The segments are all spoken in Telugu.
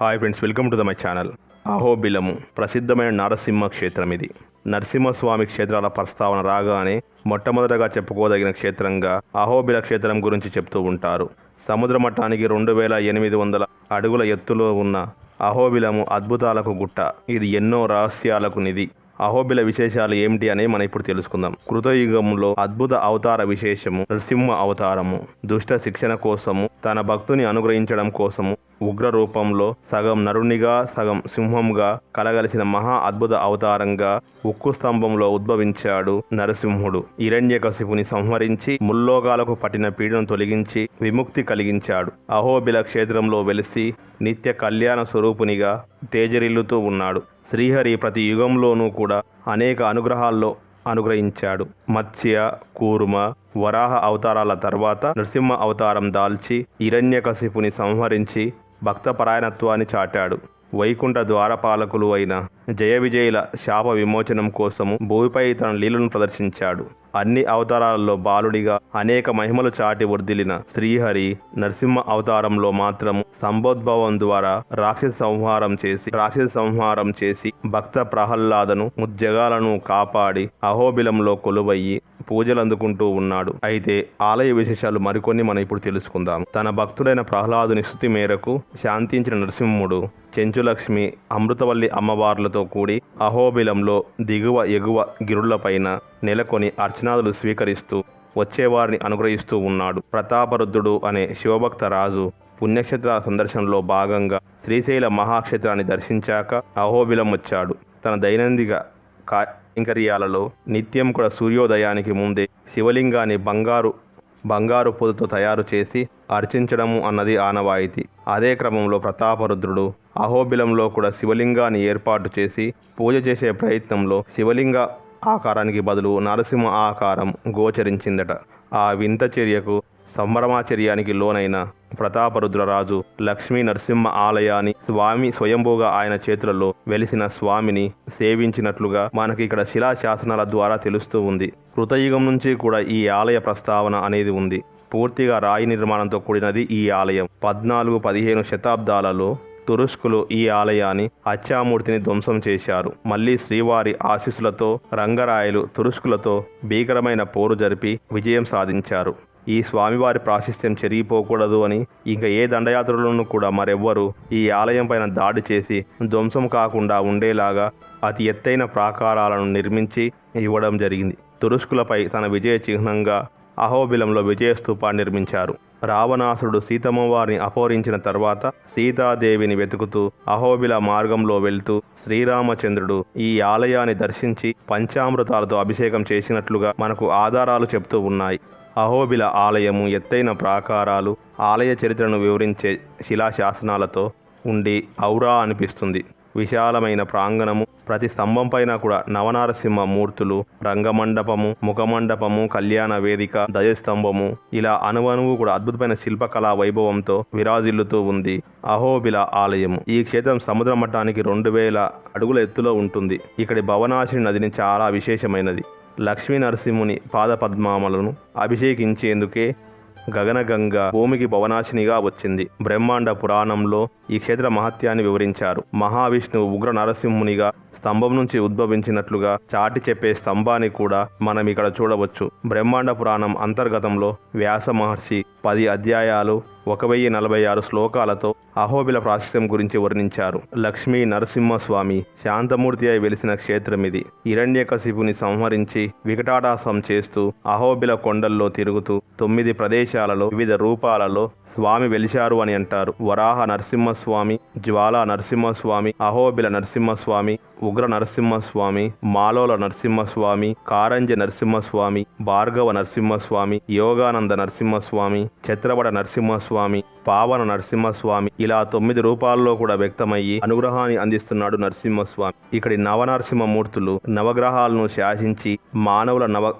Hi friends welcome to the my channel Ahobilam ప్రసిద్ధమైన నరసింహ క్షేత్రం ఇది నరసింహస్వామి క్షేత్రాల ప్రస్తావన రాగానే మొట్టమొదటగా చెప్పుకోదగిన క్షేత్రంగా అహోబిల క్షేత్రం గురించి చెప్తూ ఉంటారు. సముద్ర మట్టానికి రెండు వేల ఎనిమిది వందల అడుగుల ఎత్తులో ఉన్న అహోబిలము అద్భుతాలకు గుట్ట. ఇది ఎన్నో రహస్యాలకు నిధి. అహోబిల విశేషాలు ఏమిటి అని మనం ఇప్పుడు తెలుసుకుందాం. కృతయుగంలో అద్భుత అవతార విశేషము నరసింహ అవతారము. దుష్ట శిక్షణ కోసము తన భక్తుని అనుగ్రహించడం కోసము ఉగ్ర రూపంలో సగం నరునిగా సగం సింహంగా కలగలిసిన మహా అద్భుత అవతారంగా ఉక్కు స్తంభంలో ఉద్భవించాడు నరసింహుడు. హిరణ్యకశిపుని సంహరించి ముల్లోకాలకు పట్టిన పీడను తొలగించి విముక్తి కలిగించాడు. అహోబిల క్షేత్రంలో వెలిసి నిత్య కళ్యాణ స్వరూపునిగా తేజరిల్లుతూ ఉన్నాడు. శ్రీహరి ప్రతి యుగంలోనూ కూడా అనేక అనుగ్రహాల్లో అనుగ్రహించాడు. మత్స్య కూర్మ వరాహ అవతారాల తర్వాత నృసింహ అవతారం దాల్చి హిరణ్యకశిపుని సంహరించి భక్తపరాయణత్వాన్ని చాటాడు. వైకుంఠ ద్వారపాలకులు అయిన జయ విజయుల శాప విమోచనం కోసము భూమిపై తన లీలను ప్రదర్శించాడు. అన్ని అవతారాలలో బాలుడిగా అనేక మహిమలు చాటి వర్దిలిన శ్రీహరి నరసింహ అవతారంలో మాత్రము సంబోద్భవం ద్వారా రాక్షస సంహారం చేసి రాక్షస సంహారం చేసి భక్త ప్రహ్లాదను ముజ్జగాలను కాపాడి అహోబిలంలో కొలువయ్యి పూజలు అందుకుంటూ ఉన్నాడు. అయితే ఆలయ విశేషాలు మరికొన్ని మనం ఇప్పుడు తెలుసుకుందాం. తన భక్తుడైన ప్రహ్లాదుని స్థుతి మేరకు శాంతించిన నరసింహుడు చెంచులక్ష్మి అమృతవల్లి అమ్మవార్లతో కూడి అహోబిలంలో దిగువ ఎగువ గిరులపైన నెలకొని అర్చనాదులు స్వీకరిస్తూ వచ్చేవారిని అనుగ్రహిస్తూ ఉన్నాడు. ప్రతాపరుద్రుడు అనే శివభక్త రాజు పుణ్యక్షేత్ర సందర్శనలో భాగంగా శ్రీశైల మహాక్షేత్రాన్ని దర్శించాక అహోబిలం వచ్చాడు. తన దైనందిక కైంకర్యాలలో నిత్యం కూడా సూర్యోదయానికి ముందే శివలింగాన్ని బంగారు బంగారు పొదుతో తయారు చేసి అర్చించడము అన్నది ఆనవాయితీ. అదే క్రమంలో ప్రతాపరుద్రుడు అహోబిలంలో కూడా శివలింగాన్ని ఏర్పాటు చేసి పూజ చేసే ప్రయత్నంలో శివలింగ ఆకారానికి బదులు నరసింహ ఆకారం గోచరించిందట. ఆ వింత చర్యకు సంభ్రమాచర్యానికి లోనైన ప్రతాపరుద్రరాజు లక్ష్మీ నరసింహ ఆలయాన్ని స్వామి స్వయంభూగా ఆయన చేతులలో వెలిసిన స్వామిని సేవించినట్లుగా మనకి ఇక్కడ శిలాశాసనాల ద్వారా తెలుస్తూ ఉంది. కృతయుగం నుంచి కూడా ఈ ఆలయ ప్రస్తావన అనేది ఉంది. పూర్తిగా రాయి నిర్మాణంతో కూడినది ఈ ఆలయం. పద్నాలుగు పదిహేను శతాబ్దాలలో తురుష్కులు ఈ ఆలయాన్ని అచ్చామూర్తిని ధ్వంసం చేశారు. మళ్ళీ శ్రీవారి ఆశీస్సులతో రంగరాయలు తురుష్కులతో భీకరమైన పోరు జరిపి విజయం సాధించారు. ఈ స్వామివారి ప్రాశస్త్యం చెరిగిపోకూడదు అని ఇంకా ఏ దండయాత్రలను కూడా మరెవ్వరూ ఈ ఆలయం పైన దాడి చేసి ధ్వంసం కాకుండా ఉండేలాగా అతి ఎత్తైన ప్రాకారాలను నిర్మించి ఇవ్వడం జరిగింది. తురుష్కులపై తన విజయ చిహ్నంగా అహోబిలంలో విజయస్తూపాన్ని నిర్మించారు. రావణాసురుడు సీతమ్మవారిని అపహరించిన తర్వాత సీతాదేవిని వెతుకుతూ అహోబిల మార్గంలో వెళ్తూ శ్రీరామచంద్రుడు ఈ ఆలయాన్ని దర్శించి పంచామృతాలతో అభిషేకం చేసినట్లుగా మనకు ఆధారాలు చెప్తూ ఉన్నాయి. అహోబిల ఆలయము ఎత్తైన ప్రాకారాలు ఆలయ చరిత్రను వివరించే శిలాశాసనాలతో ఉండి ఔరా అనిపిస్తుంది. విశాలమైన ప్రాంగణము ప్రతి స్తంభం పైన కూడా నవనారసింహ మూర్తులు రంగమండపము ముఖమండపము కళ్యాణ వేదిక దయస్తంభము ఇలా అనువనువు కూడా అద్భుతమైన శిల్పకళా వైభవంతో విరాజిల్లుతూ ఉంది అహోబిల ఆలయము. ఈ క్షేత్రం సముద్ర మట్టానికి రెండు వేల అడుగుల ఎత్తులో ఉంటుంది. ఇక్కడి భవనాశిని నదిని చాలా విశేషమైనది. లక్ష్మీ నరసింహుని పాదపద్మామలను అభిషేకించేందుకే గగనగంగ భూమికి భవనాశినిగా వచ్చింది. బ్రహ్మాండ పురాణంలో ఈ క్షేత్ర మహత్యాన్ని వివరించారు. మహావిష్ణువు ఉగ్ర నరసింహునిగా స్తంభం నుంచి ఉద్భవించినట్లుగా చాటి చెప్పే స్తంభాన్ని కూడా మనం ఇక్కడ చూడవచ్చు. బ్రహ్మాండ పురాణం అంతర్గతంలో వ్యాస మహర్షి పది అధ్యాయాలు ఒక వెయ్యి నలభై ఆరు శ్లోకాలతో అహోబిల ప్రాశస్యం గురించి వర్ణించారు. లక్ష్మీ నరసింహస్వామి శాంతమూర్తి అయి వెలిసిన క్షేత్రం ఇది. హిరణ్యకశిపుని సంహరించి వికటాటాసం చేస్తూ అహోబిల కొండల్లో తిరుగుతూ తొమ్మిది ప్రదేశాలలో వివిధ రూపాలలో స్వామి వెలిశారు అని అంటారు. వరాహ నరసింహస్వామి జ్వాలా నరసింహస్వామి అహోబిల నరసింహస్వామి ఉగ్ర నరసింహస్వామి మాలోల నరసింహస్వామి కారంజ నరసింహస్వామి భార్గవ నరసింహస్వామి యోగానంద నరసింహస్వామి ఛత్రవడ నరసింహస్వామి పావన నరసింహస్వామి. ఇలా తొమ్మిది రూపాల్లో కూడా వ్యక్తమయ్యి అనుగ్రహాన్ని అందిస్తున్నాడు నరసింహస్వామి. ఇక్కడి నవనరసింహమూర్తులు నవగ్రహాలను శాసించి మానవుల నవ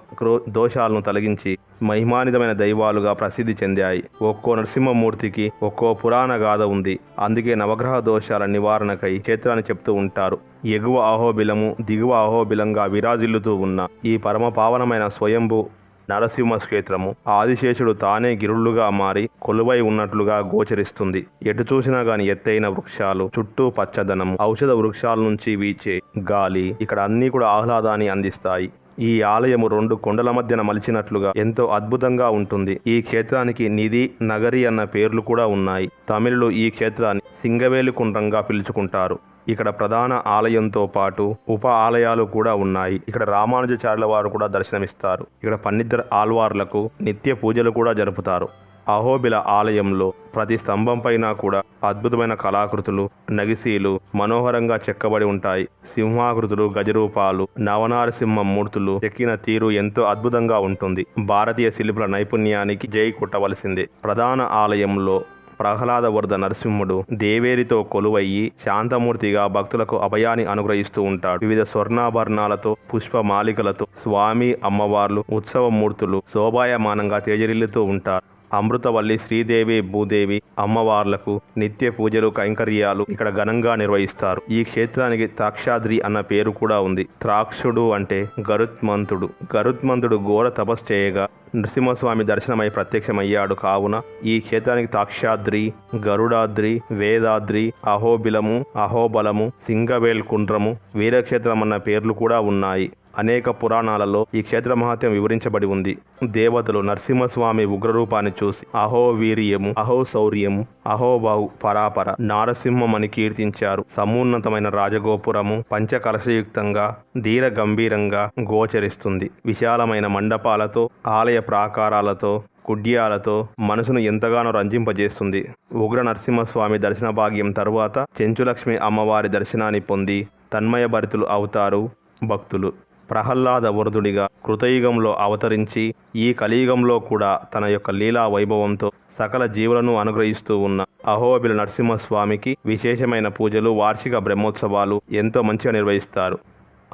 దోషాలను తొలగించి మహిమానితమైన దైవాలుగా ప్రసిద్ధి చెందాయి. ఒక్కో నరసింహమూర్తికి ఒక్కో పురాణ గాథ ఉంది. అందుకే నవగ్రహ దోషాల నివారణకై క్షేత్రాన్ని చెప్తూ ఉంటారు. ఎగువ అహోబిలము దిగువ అహోబిలంగా విరాజిల్లుతూ ఉన్న ఈ పరమ పావనమైన స్వయంభు నరసింహ క్షేత్రము ఆదిశేషుడు తానే గిరుళ్ళుగా మారి కొలువై ఉన్నట్లుగా గోచరిస్తుంది. ఎటు చూసినా గాని ఎత్తైన వృక్షాలు చుట్టూ పచ్చదనం ఔషధ వృక్షాల నుంచి వీచే గాలి ఇక్కడ అన్నీ కూడా ఆహ్లాదాన్ని అందిస్తాయి. ఈ ఆలయము రెండు కొండల మధ్యన మలిచినట్లుగా ఎంతో అద్భుతంగా ఉంటుంది. ఈ క్షేత్రానికి నిధి నగరి అన్న పేర్లు కూడా ఉన్నాయి. తమిళులు ఈ క్షేత్రాన్ని సింగవేలుకుండ్రంగా పిలుచుకుంటారు. ఇక్కడ ప్రధాన ఆలయంతో పాటు ఉప ఆలయాలు కూడా ఉన్నాయి. ఇక్కడ రామానుజాచార్యుల వారు కూడా దర్శనమిస్తారు. ఇక్కడ పన్నిద్దరు ఆల్వార్లకు నిత్య పూజలు కూడా జరుపుతారు. అహోబిల ఆలయంలో ప్రతి స్తంభం పైన కూడా అద్భుతమైన కళాకృతులు నగిసీలు మనోహరంగా చెక్కబడి ఉంటాయి. సింహాకృతులు గజరూపాలు నవనారసింహ మూర్తులు చెక్కిన తీరు ఎంతో అద్భుతంగా ఉంటుంది. భారతీయ శిల్పుల నైపుణ్యానికి జై కొట్టవలసిందే. ప్రధాన ఆలయంలో ప్రహ్లాద వరద నరసింహుడు దేవేరితో కొలువయ్యి శాంతమూర్తిగా భక్తులకు అభయాన్ని అనుగ్రహిస్తూ ఉంటాడు. వివిధ స్వర్ణాభరణాలతో పుష్పమాలికలతో స్వామి అమ్మవార్లు ఉత్సవమూర్తులు శోభాయమానంగా తేజరిల్లుతూ ఉంటారు. అమృతవల్లి శ్రీదేవి భూదేవి అమ్మవార్లకు నిత్య పూజలు కైంకర్యాలు ఇక్కడ ఘనంగా నిర్వహిస్తారు. ఈ క్షేత్రానికి తాక్షాద్రి అన్న పేరు కూడా ఉంది. త్రాక్షుడు అంటే గరుత్మంతుడు. గరుత్మంతుడు ఘోర తపస్సు చేయగా నృసింహస్వామి దర్శనమై ప్రత్యక్షమయ్యాడు. కావున ఈ క్షేత్రానికి తాక్షాద్రి గరుడాద్రి వేదాద్రి అహోబిలము అహోబలము సింగవేల్ కుండ్రము వీరక్షేత్రం అన్న పేర్లు కూడా ఉన్నాయి. అనేక పురాణాలలో ఈ క్షేత్ర మహత్యం వివరించబడి ఉంది. దేవతలు నరసింహస్వామి ఉగ్రరూపాన్ని చూసి అహో వీర్యము అహో శౌర్యము అహోబాహు పరాపర నారసింహమని కీర్తించారు. సమున్నతమైన రాజగోపురము పంచకలశయుక్తంగా ధీర గంభీరంగా గోచరిస్తుంది. విశాలమైన మండపాలతో ఆలయ ప్రాకారాలతో కుడ్యాలతో మనసును ఎంతగానో రంజింపజేస్తుంది. ఉగ్ర నరసింహస్వామి దర్శన భాగ్యం తరువాత చెంచులక్ష్మి అమ్మవారి దర్శనాన్ని పొంది తన్మయ భరితులు అవుతారు భక్తులు. ప్రహ్లాద వరదుడిగా కృతయుగంలో అవతరించి ఈ కలియుగంలో కూడా తన యొక్క లీలా వైభవంతో సకల జీవులను అనుగ్రహిస్తూ ఉన్న అహోబిల నరసింహస్వామికి విశేషమైన పూజలు వార్షిక బ్రహ్మోత్సవాలు ఎంతో మంచిగా నిర్వహిస్తారు.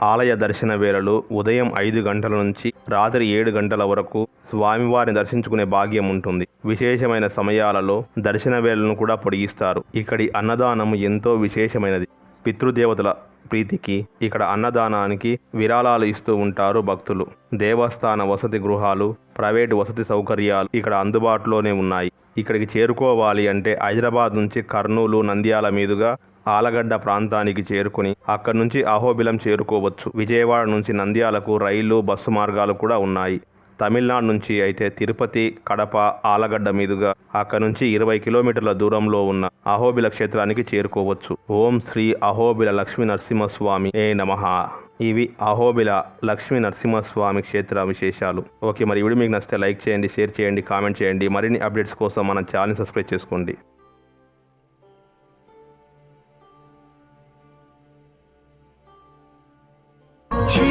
ఆలయ దర్శన వేళలు ఉదయం ఐదు గంటల నుంచి రాత్రి ఏడు గంటల వరకు స్వామివారిని దర్శించుకునే భాగ్యం ఉంటుంది. విశేషమైన సమయాలలో దర్శన వేళలను కూడా పొడిగిస్తారు. ఇక్కడి అన్నదానము ఎంతో విశేషమైనది. పితృదేవతల ప్రీతికి ఇక్కడ అన్నదానానికి విరాళాలు ఇస్తూ ఉంటారు భక్తులు. దేవస్థాన వసతి గృహాలు ప్రైవేటు వసతి సౌకర్యాలు ఇక్కడ అందుబాటులోనే ఉన్నాయి. ఇక్కడికి చేరుకోవాలి అంటే హైదరాబాద్ నుంచి కర్నూలు నంద్యాల మీదుగా ఆలగడ్డ ప్రాంతానికి చేరుకుని అక్కడి నుంచి అహోబిలం చేరుకోవచ్చు. విజయవాడ నుంచి నంద్యాలకు రైలు బస్సు మార్గాలు కూడా ఉన్నాయి. తమిళనాడు నుంచి అయితే తిరుపతి కడప ఆలగడ్డ మీదుగా అక్కడి నుంచి ఇరవై కిలోమీటర్ల దూరంలో ఉన్న అహోబిల క్షేత్రానికి చేరుకోవచ్చు. ఓం శ్రీ అహోబిల లక్ష్మీ నరసింహస్వామి. ఏ నమః. ఇవి అహోబిల లక్ష్మీ నరసింహస్వామి క్షేత్ర విశేషాలు. ఓకే మరి ఇవి మీకు నచ్చితే లైక్ చేయండి షేర్ చేయండి కామెంట్ చేయండి. మరిన్ని అప్డేట్స్ కోసం మన ఛానల్ సబ్స్క్రైబ్ చేసుకోండి. Sri